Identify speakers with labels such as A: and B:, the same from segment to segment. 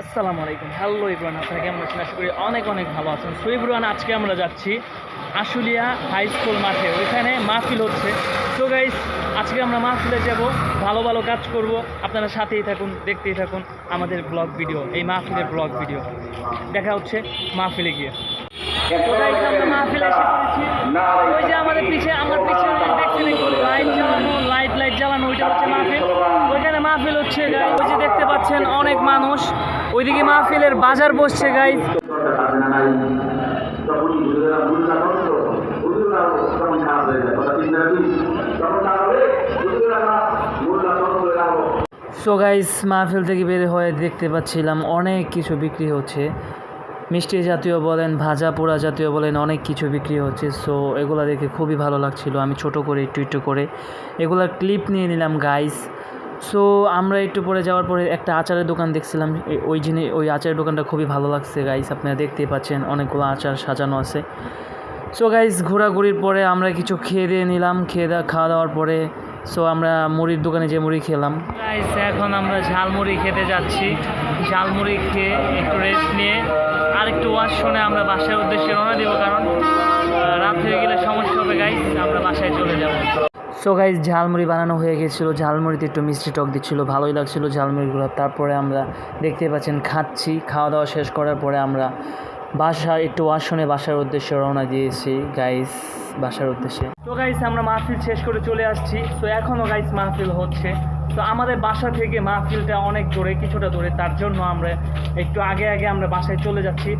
A: আসসালামু আলাইকুম। হ্যালো ইব্রান আপনারা কেমন আছেন? আশা করি অনেক অনেক ভালো আছেন। সো ইব্রান আজকে আমরা যাচ্ছি আশুলিয়া হাই স্কুল মাঠে। ওইখানে মাহফিল হচ্ছে। তো গাইস আজকে আমরা মাহফিলে যাব। ভালো ভালো কাজ করব। আপনারা সাথেই থাকুন, দেখতেই থাকুন আমাদের ব্লগ ভিডিও এই মাহফিলের ব্লগ ভিডিও দেখা হচ্ছে মাহফিলে গিয়ে। ওই যে আমাদের পিছে, আমার লাইট জ্বালানো লাইট জ্বালানো ওইখানে মাহফিল হচ্ছে ওই যে দেখতে পাচ্ছেন অনেক মানুষ। ওইদিকে মাহফিলের বাজার বসছে
B: এরাও
A: সো গাইস মাহফিল থেকে বের হয়ে দেখতে পাচ্ছিলাম অনেক কিছু বিক্রি হচ্ছে। মিষ্টি জাতীয় বলেন, ভাজা পোড়া জাতীয় বলেন, অনেক কিছু বিক্রি হচ্ছে। সো এগুলো দেখে খুবই ভালো লাগছিল। আমি ছোট করে, একটু একটু করে এগুলার ক্লিপ নিয়ে নিলাম গাইস সো আমরা একটু পরে যাওয়ার পরে একটা আচারের দোকান দেখছিলাম। ওই জিনিস ওই আচারের দোকানটা খুবই ভালো লাগছে গাইস আপনারা দেখতেই পাচ্ছেন, অনেকগুলো আচার সাজানো আছে। সো গাইস ঘোরাঘুরির পরে আমরা কিছু খেয়ে দিয়ে নিলাম, খেয়ে দেওয়া খাওয়া দাওয়ার পরে। সো আমরা মুড়ির দোকানে যে মুড়ি খেলাম। গাইস এখন আমরা ঝালমুড়ি খেতে যাচ্ছি। ঝালমুড়ি খেয়ে একটু রেস্ট নিয়ে আর একটু ওয়াশ শুনে আমরা বাসার উদ্দেশ্যে রওনা দেবো, কারণ রাত হয়ে গেলে সমস্যা হবে গাইস আমরা বাসায় চলে যাব। সো গাইস ঝালমুড়ি বানানো হয়ে গেছিল। ঝালমুড়িতে একটু মিষ্টি টক দিচ্ছিল, ভালোই লাগছিল ঝালমুড়িগুলো তারপরে আমরা দেখতে পাচ্ছেন, খাচ্ছি। খাওয়া দাওয়া শেষ করার পরে আমরা বাসা, একটু আসনে বাসার উদ্দেশ্যে রওনা দিয়েছি গাইস বাসার উদ্দেশ্যে। তো গাইস আমরা মাহফিল শেষ করে চলে আসছি। তো এখনও গাইস মাহফিল হচ্ছে। তো আমাদের বাসা থেকে মাহফিলটা অনেক দূরে, কিছুটা দূরে। তার জন্য আমরা একটু আগে আগে আমরা বাসায় চলে যাচ্ছি।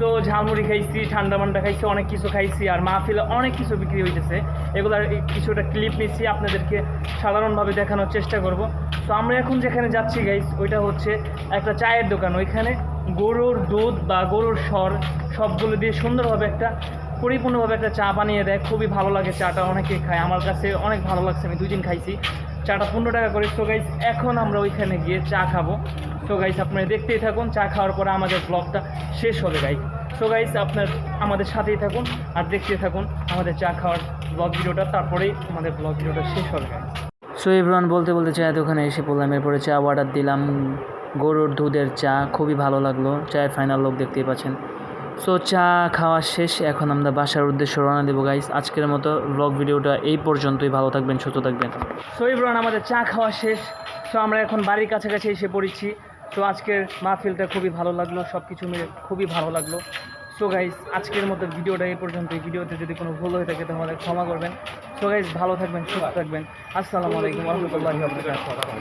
A: তো ঝালমুড়ি খাইছি, ঠান্ডা মান্ডা খাইছি, অনেক কিছু খাইছি আর মাহফিলে অনেক কিছু বিক্রি হইতেছে। এগুলার কিছুটা ক্লিপ নিচ্ছি, আপনাদেরকে সাধারণভাবে দেখানোর চেষ্টা করব। তো আমরা এখন যেখানে যাচ্ছি গাইস ওইটা হচ্ছে একটা চায়ের দোকান। ওইখানে গরুর দুধ বা গরুর স্বর সবগুলো দিয়ে সুন্দরভাবে একটা পরিপূর্ণভাবে একটা চা বানিয়ে দেয়। খুবই ভালো লাগে চাটা, অনেকে খায়। আমার কাছে অনেক ভালো লাগছে, আমি দুই দিন খাইছি। চাটা পনেরো টাকা করে। সো গাইস এখন আমরা ওইখানে গিয়ে চা খাব। সো গাইস আপনারা দেখতেই থাকুন চা খাওয়ার পরে আমাদের ব্লগটা শেষ হবে গাইস সো গাইস আপনার আমাদের সাথেই থাকুন আর দেখতে থাকুন আমাদের চা খাওয়ার ব্লগ ভিডিওটা তারপরেই আমাদের ব্লগ ভিডিওটা শেষ হবে গাইস সো এভরিওয়ান বলতে বলতে চায়ের দোকানে এসে পড়লাম এরপরে চা অর্ডার দিলাম গরুর দুধের চা খুবই ভালো লাগল চায়ের ফাইনাল লোক দেখতেই পাচ্ছেন। সো চা খাওয়া শেষ এখন আমরা বাসার উদ্দেশ্যে রওনা দেবো গাইস আজকের মতো ব্লগ ভিডিওটা এই পর্যন্তই ভালো থাকবেন সুস্থ থাকবেন। সো এভরিওয়ান আমাদের চা খাওয়া শেষ। সো আমরা এখন বাড়ির কাছাকাছি এসে পড়েছি। তো আজকের মাহফিলটা খুবই ভালো লাগল সব কিছু মিলে খুবই ভালো লাগল। সো গাইজ আজকের মতো ভিডিওটা এই পর্যন্ত ভিডিওতে যদি কোনো ভুল হয়ে থাকে তাহলে ক্ষমা করবেন। সো গাইজ ভালো থাকবেন, সুস্থ থাকবেন। আসসালামু আলাইকুম রহমতুল্লাহি